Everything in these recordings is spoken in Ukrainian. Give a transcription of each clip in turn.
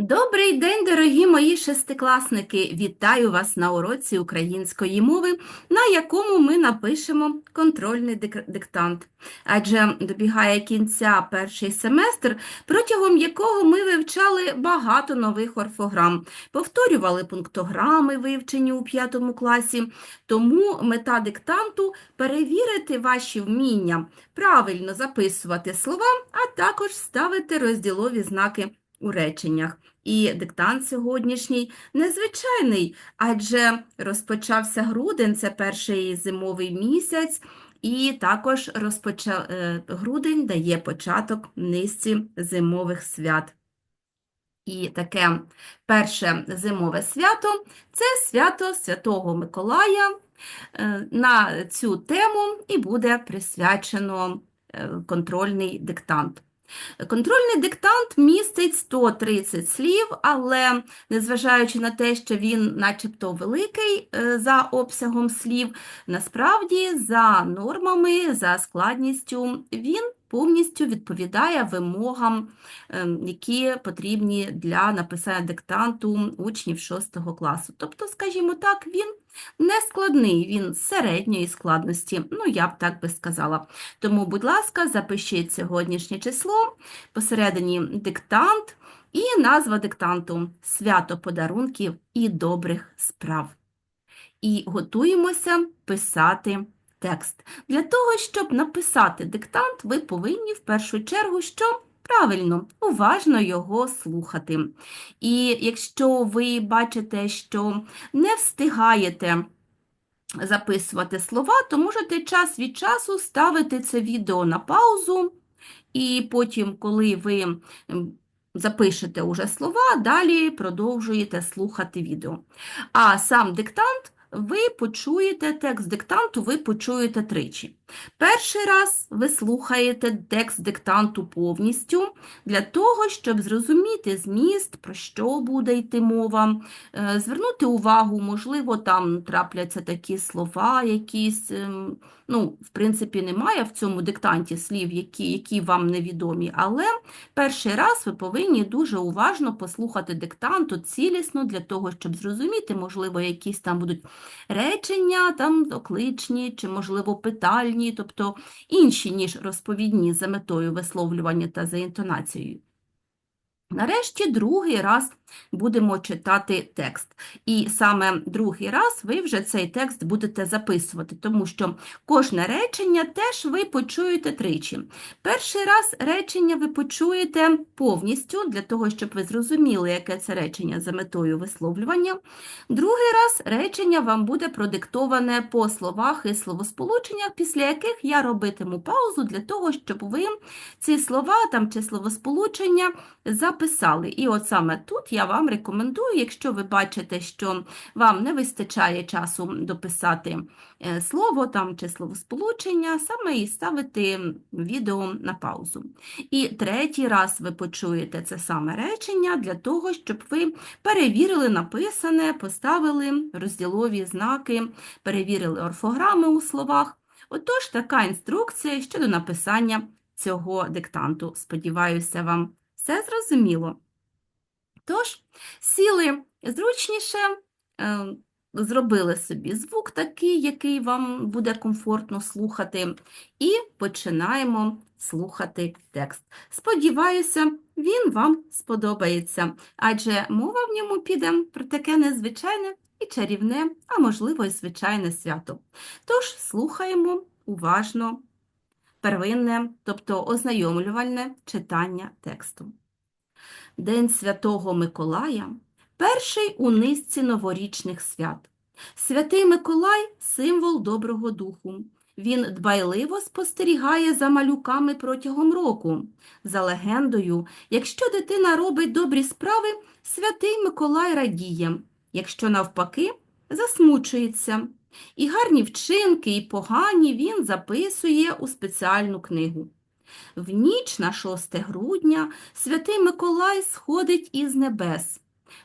Добрий день, дорогі мої шестикласники! Вітаю вас на уроці української мови, на якому ми напишемо контрольний диктант. Адже добігає кінця перший семестр, протягом якого ми вивчали багато нових орфограм, повторювали пунктограми, вивчені у п'ятому класі. Тому мета диктанту – перевірити ваші вміння правильно записувати слова, а також ставити розділові знаки у реченнях. І диктант сьогоднішній незвичайний, адже розпочався грудень, це перший зимовий місяць, і також розпоча... е, грудень дає початок низці зимових свят. І таке перше зимове свято – це свято Святого Миколая. Е, На цю тему і буде присвячено е, контрольний диктант. Контрольний диктант містить 130 слів, але незважаючи на те, що він начебто великий е, за обсягом слів, насправді за нормами, за складністю він повністю відповідає вимогам, ем, які потрібні для написання диктанту учнів 6 класу. Тобто, скажімо так, він не складний, він середньої складності, ну я б так би сказала. Тому, будь ласка, запишіть сьогоднішнє число, посередині диктант і назва диктанту «Свято подарунків і добрих справ». І готуємося писати текст. Для того, щоб написати диктант, ви повинні в першу чергу що? Правильно, уважно його слухати. І якщо ви бачите, що не встигаєте записувати слова, то можете час від часу ставити це відео на паузу, і потім, коли ви запишете уже слова, далі продовжуєте слухати відео. А сам диктант ви почуєте, текст диктанту ви почуєте тричі. Перший раз ви слухаєте текст диктанту повністю для того, щоб зрозуміти зміст, про що буде йти мова, е, звернути увагу, можливо, там трапляться такі слова якісь, ем, ну, в принципі, немає в цьому диктанті слів, які, які вам невідомі, але перший раз ви повинні дуже уважно послухати диктанту цілісно для того, щоб зрозуміти, можливо, якісь там будуть речення, там окличні, чи, можливо, питальні, тобто інші, ніж розповідні за метою висловлювання та за інтонацією. Нарешті другий раз будемо читати текст. І саме другий раз ви вже цей текст будете записувати, тому що кожне речення теж ви почуєте тричі. Перший раз речення ви почуєте повністю, для того, щоб ви зрозуміли, яке це речення за метою висловлювання. Другий раз речення вам буде продиктоване по словах і словосполученнях, після яких я робитиму паузу для того, щоб ви ці слова там, чи словосполучення записали. І от саме тут я вам рекомендую, якщо ви бачите, що вам не вистачає часу дописати е, слово там, чи словосполучення, саме і ставити відео на паузу. І третій раз ви почуєте це саме речення для того, щоб ви перевірили написане, поставили розділові знаки, перевірили орфограми у словах. Отож, така інструкція щодо написання цього диктанту. Сподіваюся, вам все зрозуміло. Тож, сіли зручніше, е, зробили собі звук такий, який вам буде комфортно слухати, і починаємо слухати текст. Сподіваюся, він вам сподобається, адже мова в ньому піде про таке незвичайне і чарівне, а можливо, і звичайне свято. Тож слухаємо уважно первинне, тобто ознайомлювальне читання тексту. День Святого Миколая – перший у низці новорічних свят. Святий Миколай – символ доброго духу. Він дбайливо спостерігає за малюками протягом року. За легендою, якщо дитина робить добрі справи, святий Миколай радіє, якщо навпаки, засмучується. І гарні вчинки, і погані він записує у спеціальну книгу. В ніч на 6 грудня святий Миколай сходить із небес.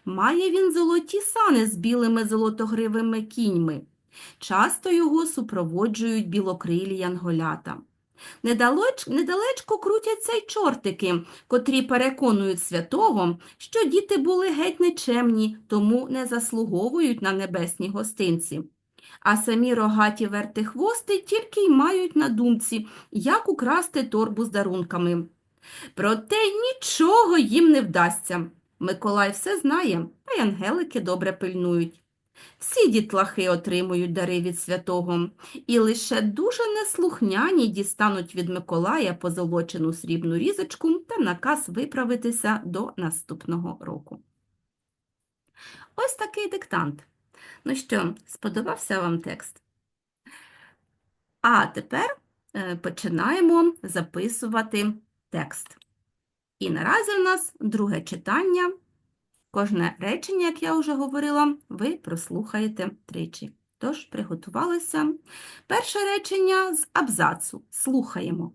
Має він золоті сани з білими золотогривими кіньми. Часто його супроводжують білокрилі янголята. Недалеч, недалечко крутяться й чортики, котрі переконують святого, що діти були геть нечемні, тому не заслуговують на небесні гостинці. А самі рогаті вертихвости тільки й мають на думці, як украсти торбу з дарунками. Проте нічого їм не вдасться. Миколай все знає, та й ангелики добре пильнують. Всі дітлахи отримують дари від святого, і лише дуже неслухняні дістануть від Миколая позолочену срібну різочку та наказ виправитися до наступного року. Ось такий диктант. Ну що, сподобався вам текст? А тепер е, починаємо записувати текст. І наразі у нас друге читання. Кожне речення, як я вже говорила, ви прослухаєте тричі. Тож, приготувалися. Перше речення з абзацу. Слухаємо.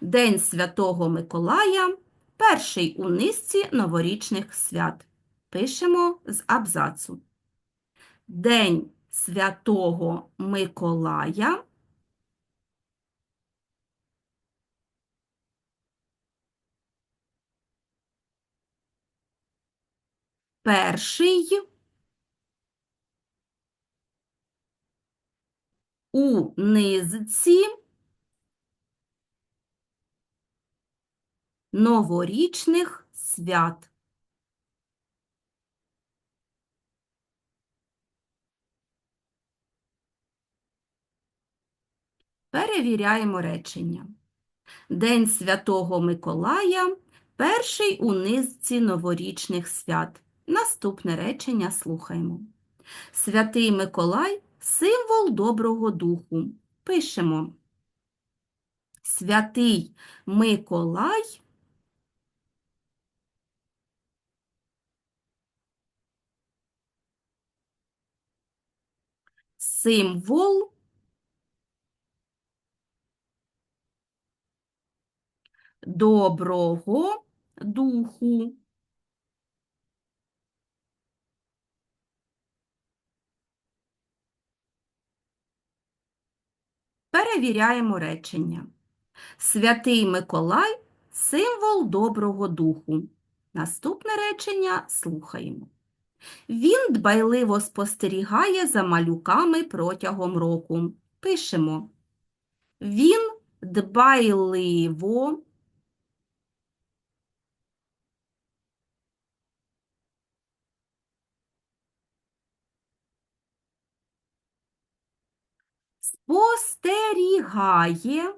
День Святого Миколая – перший у низці новорічних свят. Пишемо з абзацу. День Святого Миколая перший у низці новорічних свят. Перевіряємо речення. День Святого Миколая – перший у низці новорічних свят. Наступне речення слухаємо. Святий Миколай – символ доброго духу. Пишемо. Святий Миколай – символ доброго духу. Перевіряємо речення. Святий Миколай – символ доброго духу. Наступне речення слухаємо. Він дбайливо спостерігає за малюками протягом року. Пишемо. Він дбайливо спостерігає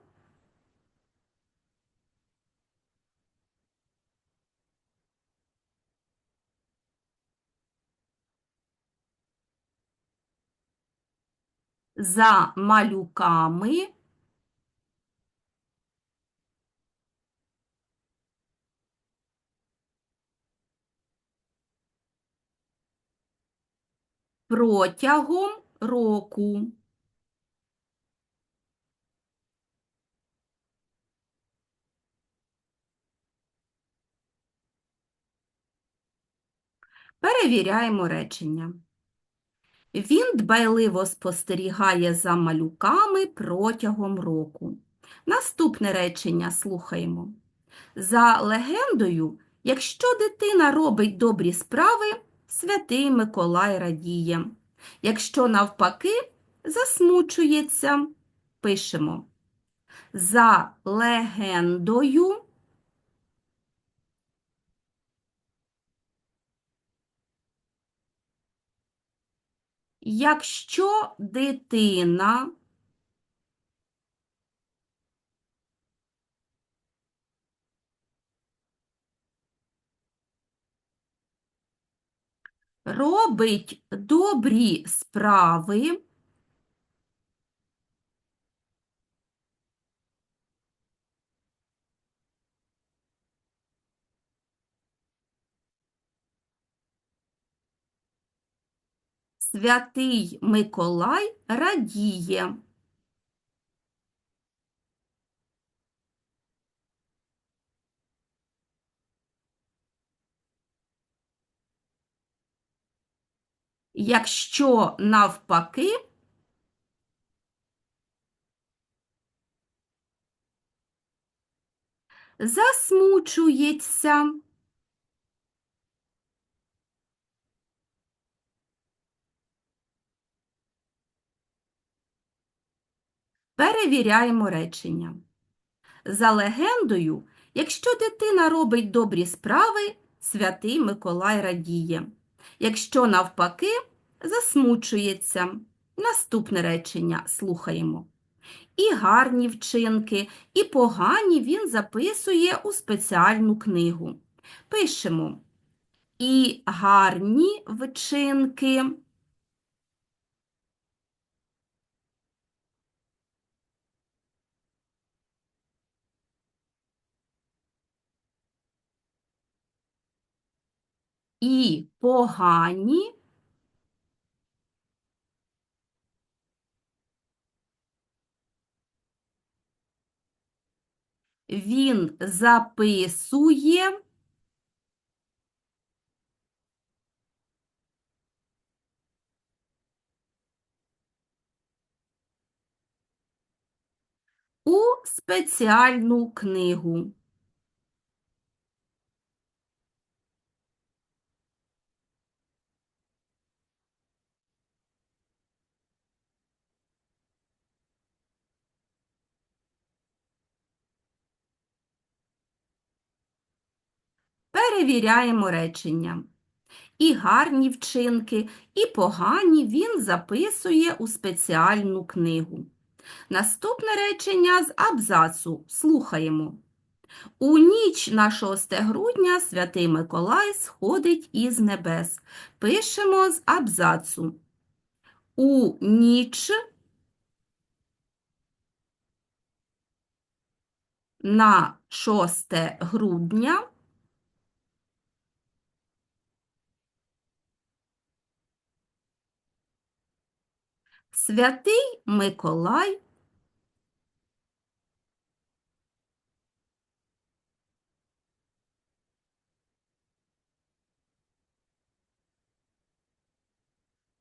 за малюками протягом року. Перевіряємо речення. Він дбайливо спостерігає за малюками протягом року. Наступне речення слухаємо. За легендою, якщо дитина робить добрі справи, святий Миколай радіє. Якщо навпаки, засмучується, пишемо. За легендою. Якщо дитина робить добрі справи, святий Миколай радіє. Якщо навпаки, засмучується. Перевіряємо речення. За легендою, якщо дитина робить добрі справи, святий Миколай радіє. Якщо навпаки, засмучується. Наступне речення слухаємо. І гарні вчинки, і погані він записує у спеціальну книгу. Пишемо і гарні вчинки. І погані він записує у спеціальну книгу. Перевіряємо речення. І гарні вчинки, і погані він записує у спеціальну книгу. Наступне речення з абзацу слухаємо. У ніч на 6 грудня святий Миколай сходить із небес. Пишемо з абзацу. У ніч на 6 грудня святий Миколай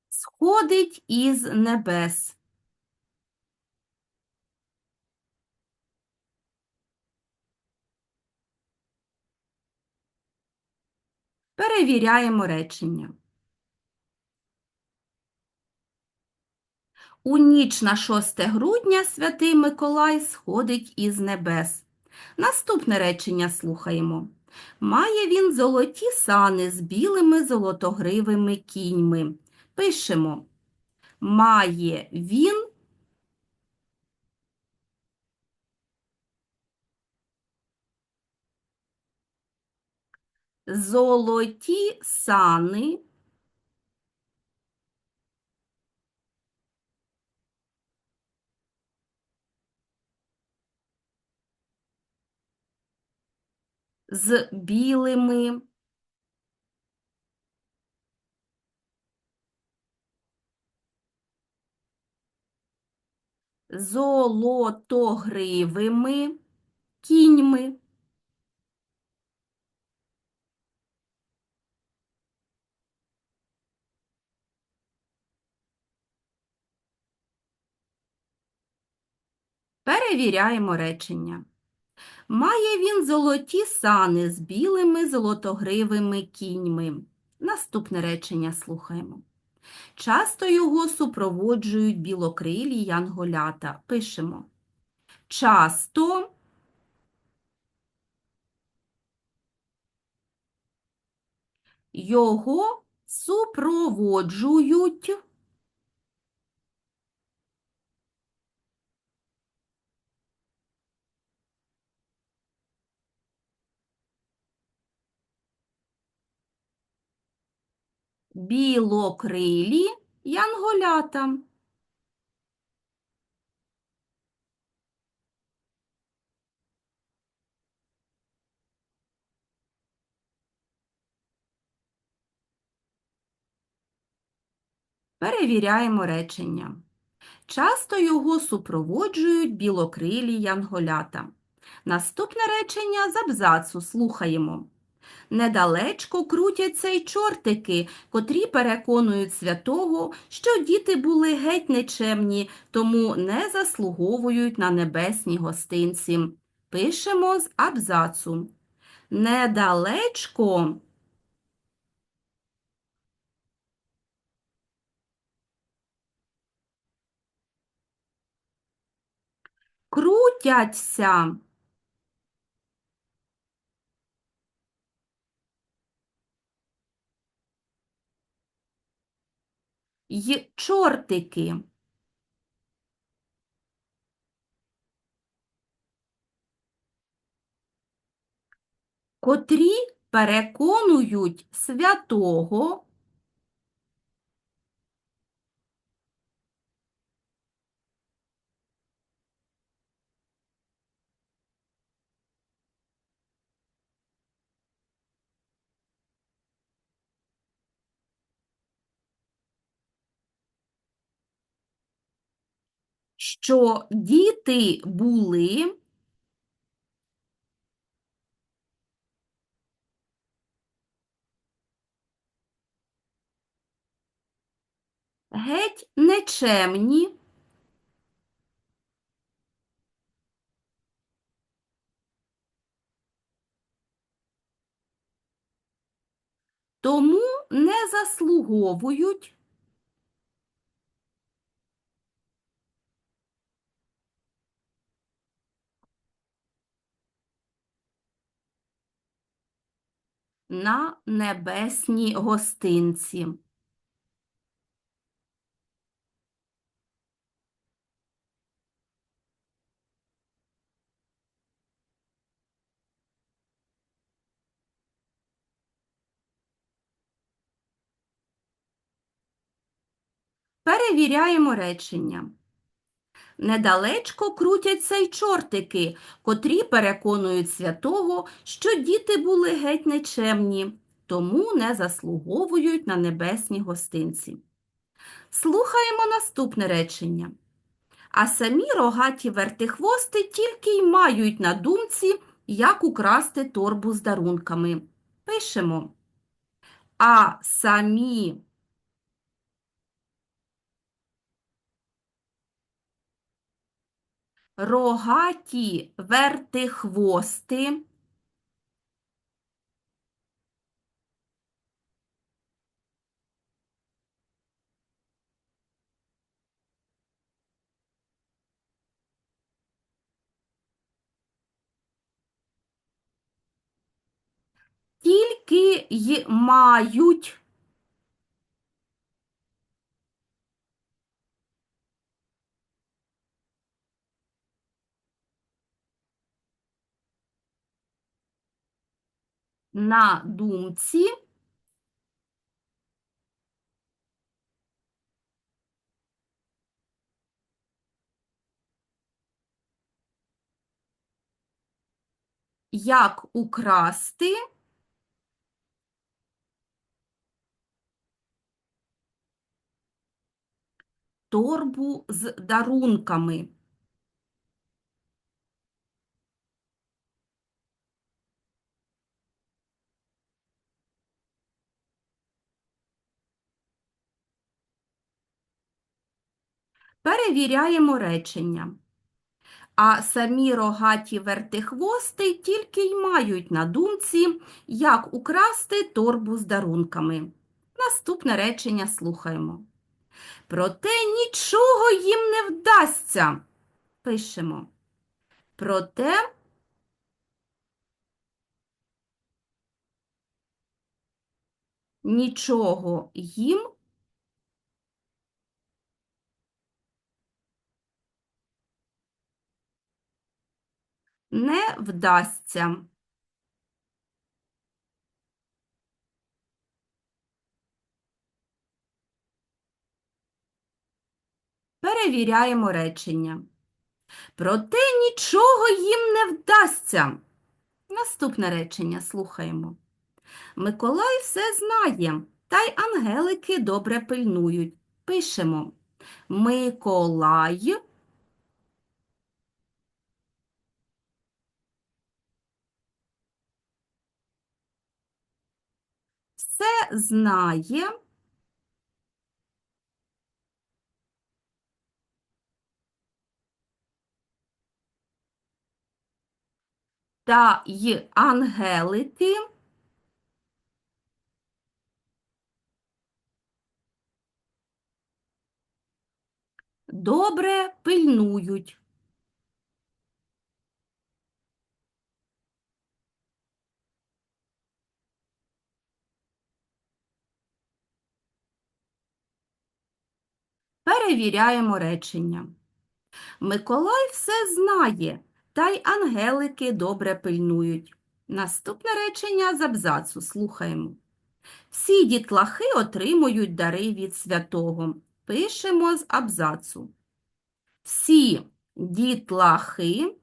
сходить із небес. Перевіряємо речення. У ніч на 6 грудня святий Миколай сходить із небес. Наступне речення слухаємо. Має він золоті сани з білими золотогривими кіньми. Пишемо. Має він золоті сани з білими золотогривими кіньми. Перевіряємо речення. Має він золоті сани з білими золотогривими кіньми. Наступне речення слухаємо. Часто його супроводжують білокрилі янголята. Пишемо. Часто його супроводжують білокрилі янголята. Перевіряємо речення. Часто його супроводжують білокрилі янголята. Наступне речення з абзацу слухаємо. Недалечко крутяться й чортики, котрі переконують святого, що діти були геть нечемні, тому не заслуговують на небесні гостинці. Пишемо з абзацу. Недалечко крутяться й чортики. котрі переконують святого що діти були геть нечемні, тому не заслуговують на небесні гостинці. Перевіряємо речення. Недалечко крутяться й чортики, котрі переконують святого, що діти були геть нечемні, тому не заслуговують на небесні гостинці. Слухаємо наступне речення. А самі рогаті вертихвости тільки й мають на думці, як украсти торбу з дарунками. Пишемо. А самі рогаті вертихвости. Тільки й мають на думці як украсти торбу з дарунками. Перевіряємо речення. А самі рогаті вертихвости тільки й мають на думці, як украсти торбу з дарунками. Наступне речення слухаємо. Проте нічого їм не вдасться. Пишемо. Проте нічого їм не вдасться. Перевіряємо речення. Проте нічого їм не вдасться. Наступне речення слухаємо. Миколай все знає, та й ангелики добре пильнують. Пишемо. Миколай все знає. та й ангелики добре пильнують. Перевіряємо речення. Миколай все знає, та й ангелики добре пильнують. Наступне речення з абзацу слухаємо. Всі дітлахи отримують дари від святого. Пишемо з абзацу. Всі дітлахи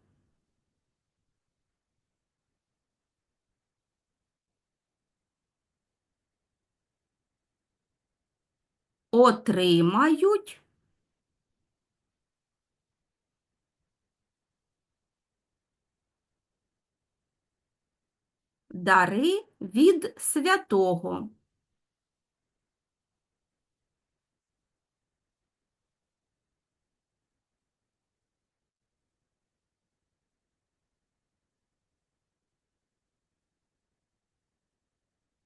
отримають дари від святого.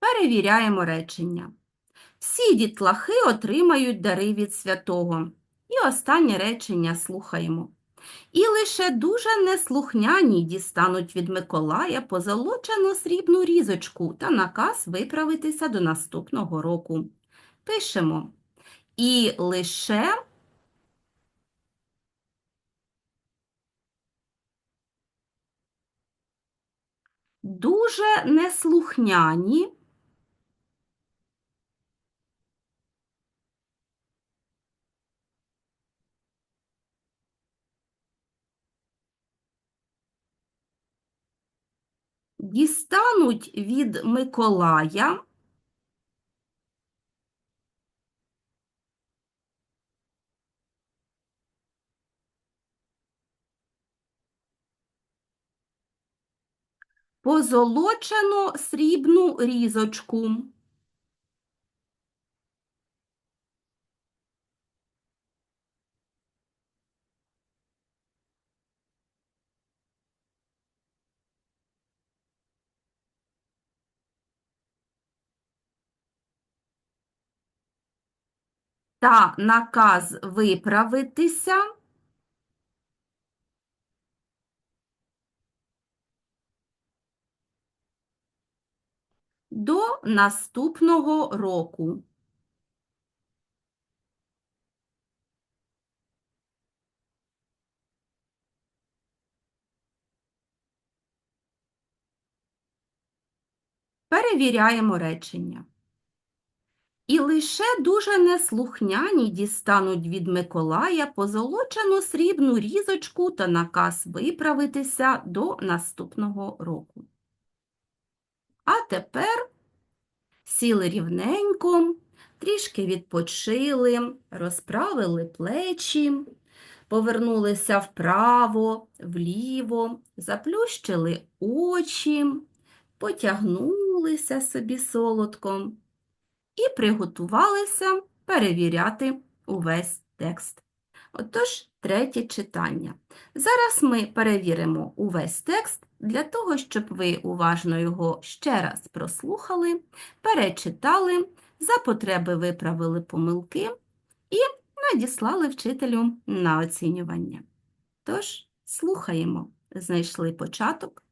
Перевіряємо речення. Всі дітлахи отримають дари від святого. І останнє речення слухаємо. І лише дуже неслухняні дістануть від Миколая позолочену срібну різочку та наказ виправитися до наступного року. Пишемо. І лише дуже неслухняні дістануть від Миколая позолочену срібну різочку. Та наказ виправитися до наступного року. Перевіряємо речення. І лише дуже неслухняні дістануть від Миколая позолочену срібну різочку та наказ виправитися до наступного року. А тепер сіли рівненько, трішки відпочили, розправили плечі, повернулися вправо, вліво, заплющили очі, потягнулися собі солодко і приготувалися перевіряти увесь текст. Отож, третє читання. Зараз ми перевіримо увесь текст для того, щоб ви уважно його ще раз прослухали, перечитали, за потреби виправили помилки і надіслали вчителю на оцінювання. Тож, слухаємо, знайшли початок,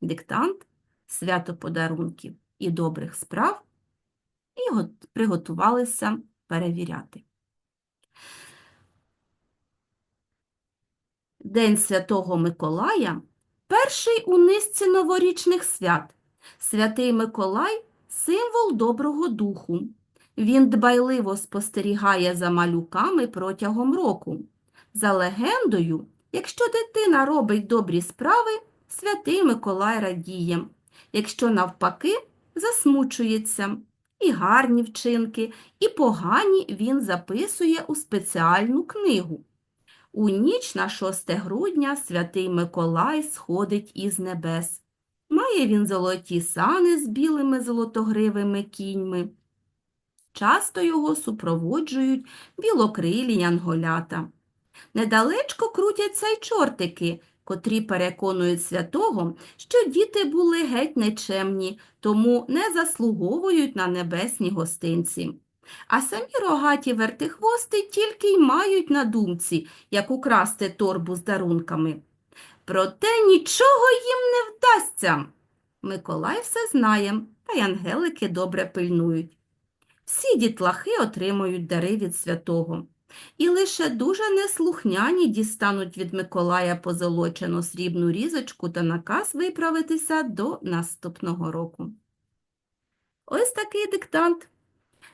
диктант, свято подарунків і добрих справ і приготувалися перевіряти. День Святого Миколая перший у низці новорічних свят. Святий Миколай символ доброго духу. Він дбайливо спостерігає за малюками протягом року. За легендою, якщо дитина робить добрі справи, святий Миколай радіє, якщо навпаки засмучується. І гарні вчинки, і погані він записує у спеціальну книгу. У ніч на 6 грудня святий Миколай сходить із небес. Має він золоті сани з білими золотогривими кіньми. Часто його супроводжують білокрилі янголята. Недалечко крутяться й чортики, котрі переконують святого, що діти були геть нечемні, тому не заслуговують на небесні гостинці. А самі рогаті вертихвости тільки й мають на думці, як украсти торбу з дарунками. Проте нічого їм не вдасться. Миколай все знає, та й ангелики добре пильнують. Всі дітлахи отримують дари від святого. І лише дуже неслухняні дістануть від Миколая позолочену срібну різочку та наказ виправитися до наступного року. Ось такий диктант.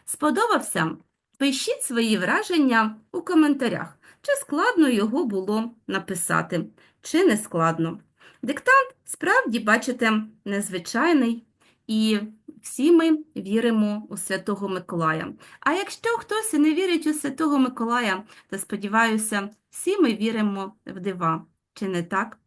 Сподобався? Пишіть свої враження у коментарях, чи складно його було написати, чи не складно. Диктант справді, бачите, незвичайний, і всі ми віримо у Святого Миколая. А якщо хтось і не вірить у Святого Миколая, то сподіваюся, всі ми віримо в дива. Чи не так?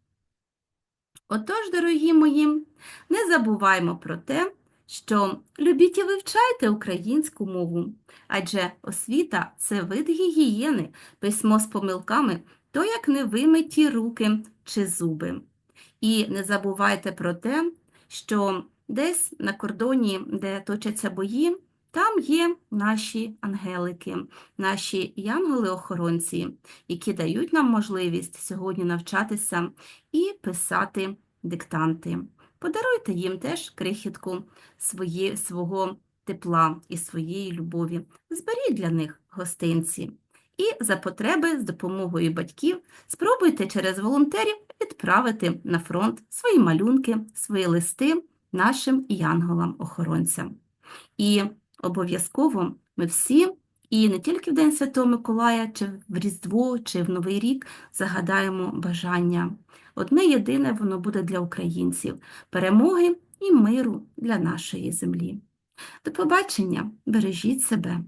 Отож, дорогі мої, не забуваймо про те, що любіть і вивчайте українську мову, адже освіта – це вид гігієни, письмо з помилками, то як невимиті руки чи зуби. І не забувайте про те, що десь на кордоні, де точаться бої, там є наші ангелики, наші янголи-охоронці, які дають нам можливість сьогодні навчатися і писати диктанти. Подаруйте їм теж крихітку свої, свого тепла і своєї любові. Зберіть для них гостинці. І за потреби з допомогою батьків спробуйте через волонтерів відправити на фронт свої малюнки, свої листи нашим янголам-охоронцям. І обов'язково ми всі, і не тільки в День Святого Миколая, чи в Різдво, чи в Новий рік загадаємо бажання. Одне єдине воно буде для українців – перемоги і миру для нашої землі. До побачення, бережіть себе!